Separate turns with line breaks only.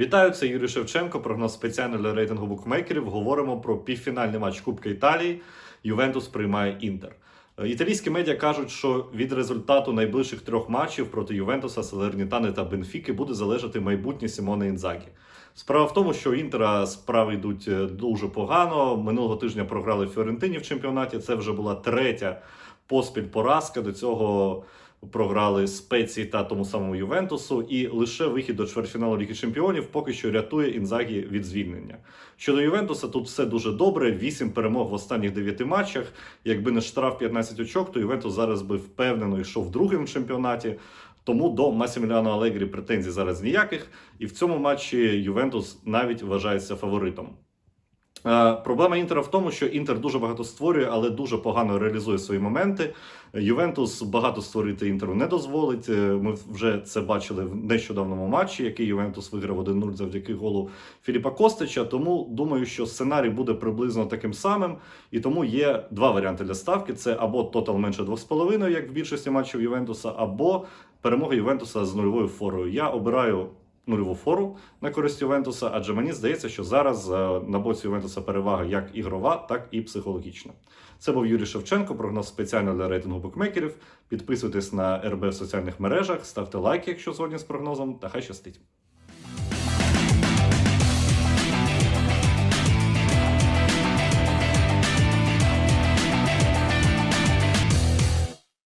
Вітаю, це Юрій Шевченко. Прогноз спеціально для рейтингу букмекерів. Говоримо про півфінальний матч Кубка Італії. Ювентус приймає Інтер. Е, Італійські медіа кажуть, що від результату найближчих трьох матчів проти Ювентуса, Салернітани та Бенфіки буде залежати майбутнє Сімоне Інзагі. Справа в тому, що Інтера справи йдуть е, дуже погано. Минулого тижня програли Фіорентині в чемпіонаті. Це вже була третя поспіль поразка. До цього програли спеції та тому самому Ювентусу, і лише вихід до чвертьфіналу Ліги Чемпіонів поки що рятує Інзагі від звільнення. Щодо Ювентуса, тут все дуже добре. Вісім перемог в останніх дев'яти матчах. Якби не штраф 15 очок, то Ювентус зараз би впевнено йшов в другому чемпіонаті. Тому до Масіміліано Алегрі претензій зараз ніяких. І в цьому матчі Ювентус навіть вважається фаворитом. Е, Проблема Інтера в тому, що Інтер дуже багато створює, але дуже погано реалізує свої моменти. Ювентус багато створити Інтеру не дозволить. Е, Ми вже це бачили в нещодавному матчі, який Ювентус виграв 1-0 завдяки голу Філіпа Костича. Тому думаю, що сценарій буде приблизно таким самим. І тому є два варіанти для ставки: це або тотал менше 2,5, як в більшості матчів Ювентуса, або перемога Ювентуса з нульовою форою. Я обираю нульову фору на користь Ювентуса, адже мені здається, що зараз е, на боці Ювентуса перевага як ігрова, так і психологічна. Це був Юрій Шевченко. Прогноз спеціально для рейтингу букмекерів. Підписуйтесь на РБ в соціальних мережах, ставте лайки, якщо згодні з прогнозом, та хай щастить.